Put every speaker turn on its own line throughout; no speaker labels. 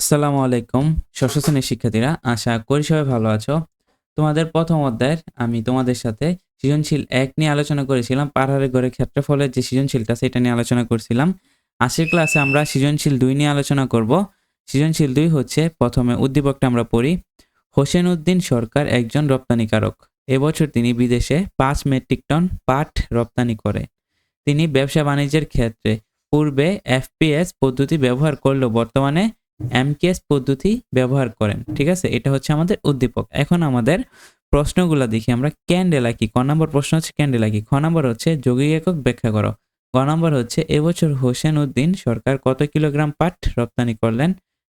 আসসালামু আলাইকুম, ষষ্ঠ শ্রেণির শিক্ষার্থীরা, আশা করি সবাই ভালো আছো। তোমাদের প্রথম অধ্যায়ের আমি তোমাদের সাথে সৃজনশীল এক নিয়ে আলোচনা করেছিলাম, পাহাড়ের গড়ের ক্ষেত্রফলের যে সৃজনশীলটা, সেটা নিয়ে আলোচনা করছিলাম। আজকের ক্লাসে আমরা সৃজনশীল দুই নিয়ে আলোচনা করব। সৃজনশীল দুই হচ্ছে, প্রথমে উদ্দীপকটা আমরা পড়ি, হোসেন উদ্দিন সরকার একজন রপ্তানিকারক। এবছর তিনি বিদেশে পাঁচ মেট্রিক টন পাট রপ্তানি করে। তিনি ব্যবসা বাণিজ্যের ক্ষেত্রে পূর্বে এফপিএস পদ্ধতি ব্যবহার করলেও বর্তমানে এমকেএস পদ্ধতি ব্যবহার করেন, ঠিক আছে? এটা হচ্ছে আমাদের উদ্দীপক। এখন আমাদের প্রশ্নগুলো দেখি আমরা। ক্যান্ডেলা কি? ক নম্বর প্রশ্ন হচ্ছে ক্যান্ডেলা কি? খ নম্বর হচ্ছে যৌগিক একক ব্যাখ্যা করো। গ নম্বর হচ্ছে, এবছর হোসেন উদ্দিন সরকার কত কিলোগ্রাম পাট রপ্তানি করলেন?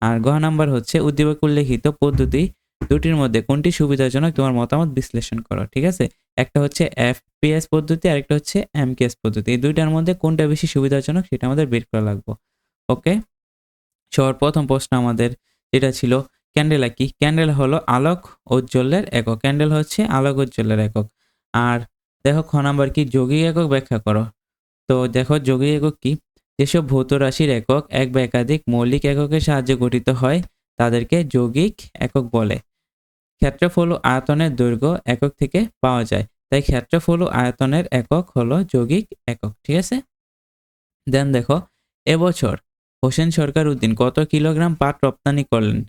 আর গ নম্বর হচ্ছে, উদ্দীপক উল্লেখিত পদ্ধতি দুটির মধ্যে কোনটি সুবিধাজনক তোমার মতামত বিশ্লেষণ করো, ঠিক আছে? একটা হচ্ছে এফ এফপিএস পদ্ধতি আর একটা হচ্ছে এমকেএস পদ্ধতি। এই দুইটার মধ্যে কোনটা বেশি সুবিধাজনক সেটা আমাদের বের করা লাগবে। ওকে? সবার প্রথম প্রশ্ন আমাদের যেটা ছিল ক্যান্ডেলা কি? ক্যান্ডেল হলো আলোক উজ্জ্বলের একক। ক্যান্ডেল হচ্ছে আলোক উজ্জ্বলের একক। আর দেখো খ নাম্বার কি? যৌগিক একক ব্যাখ্যা করো। তো দেখো যৌগিক একক কি? যেসব ভৌত রাশির একক এক বা একাধিক মৌলিক এককের সাহায্যে গঠিত হয়, তাদেরকে যৌগিক একক বলে। ক্ষেত্রফল ও আয়তনের দৈর্ঘ্য একক থেকে পাওয়া যায়। তাই ক্ষেত্রফল ও আয়তনের একক হলো যৌগিক একক, ঠিক আছে? দেন দেখো, এবছর হোসেন সরকার উদ্দিন কত কিলোগ্রাম পাট রপ্তানি করলেন?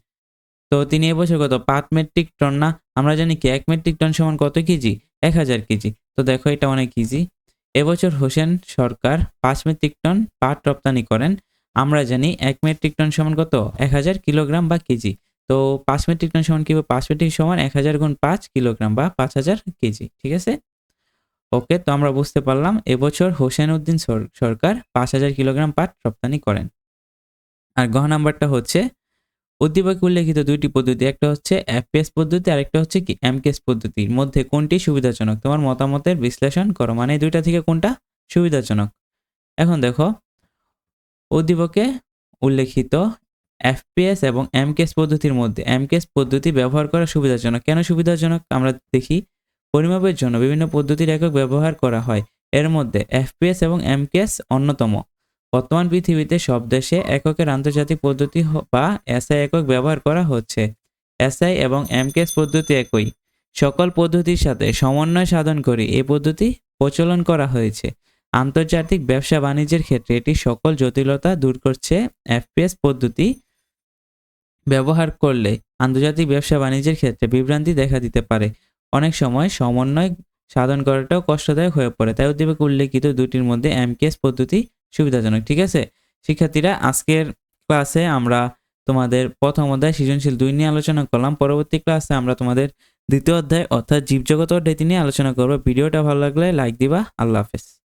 তো তিনি এবছর কত? পাঁচ মেট্রিক টন না? আমরা জানি কি, এক মেট্রিক টন সমান কত কেজি? এক হাজার কেজি। তো দেখো এটা অনেক ইজি এবছর হোসেন সরকার পাঁচ মেট্রিক টন পাট রপ্তানি করেন। আমরা জানি এক মেট্রিক টন সমান কত? এক হাজার কিলোগ্রাম বা কেজি। তো পাঁচ মেট্রিক টন সমান কি পাঁচ মেট্রিক সমান এক হাজার গুণ পাঁচ কিলোগ্রাম বা পাঁচ হাজার কেজি। ঠিক আছে? ওকে, তো আমরা বুঝতে পারলাম এবছর হোসেন উদ্দিন সর- সরকার পাঁচ হাজার কিলোগ্রাম পাট রপ্তানি করেন। আর গহ নাম্বারটা হচ্ছে উদ্দীপক উল্লেখিত দুইটি পদ্ধতি, একটা হচ্ছে এফপিএস পদ্ধতি আর একটা হচ্ছে কি এমকেএস পদ্ধতির মধ্যে কোনটি সুবিধাজনক? তোমার মতামতের বিশ্লেষণ করো মানে দুইটা থেকে কোনটা সুবিধাজনক? এখন দেখো, উদ্দীপকে উল্লেখিত এফপিএস এবং এমকেএস পদ্ধতির মধ্যে এমকেএস পদ্ধতি ব্যবহার করা সুবিধাজনক। কেন সুবিধাজনক? আমরা দেখি, পরিমাপের জন্য বিভিন্ন পদ্ধতির একক ব্যবহার করা হয়। এর মধ্যে এফপিএস এবং এমকেএস অন্যতম। বর্তমান পৃথিবীতে সব দেশে এককের আন্তর্জাতিক পদ্ধতি বা এসআই একক ব্যবহার করা হচ্ছে। এসআই এবং এমকেএস পদ্ধতি একই। সকল পদ্ধতির সাথে সমন্বয় সাধন করে এই পদ্ধতি প্রচলন করা হয়েছে। আন্তর্জাতিক ব্যবসা বাণিজ্যের ক্ষেত্রে এটি সকল জটিলতা দূর করছে এফপিএস পদ্ধতি ব্যবহার করলে আন্তর্জাতিক ব্যবসা বাণিজ্যের ক্ষেত্রে বিভ্রান্তি দেখা দিতে পারে। অনেক সময় সমন্বয় সাধন করাটাও কষ্টদায়ক হয়ে পড়ে। তাই উদ্দীপক উল্লেখিত দুটির মধ্যে এমকেএস পদ্ধতি সুবিধাজনক, ঠিক আছে? শিক্ষার্থীরা, আজকের ক্লাসে আমরা তোমাদের প্রথম অধ্যায় সৃজনশীল দুই নিয়ে আলোচনা করলাম। পরবর্তী ক্লাসে আমরা তোমাদের দ্বিতীয় অধ্যায় অর্থাৎ জীবজগত অধ্যায়টি নিয়ে আলোচনা করব। ভিডিওটা ভালো লাগলে লাইক দিবা। আল্লাহ হাফেজ।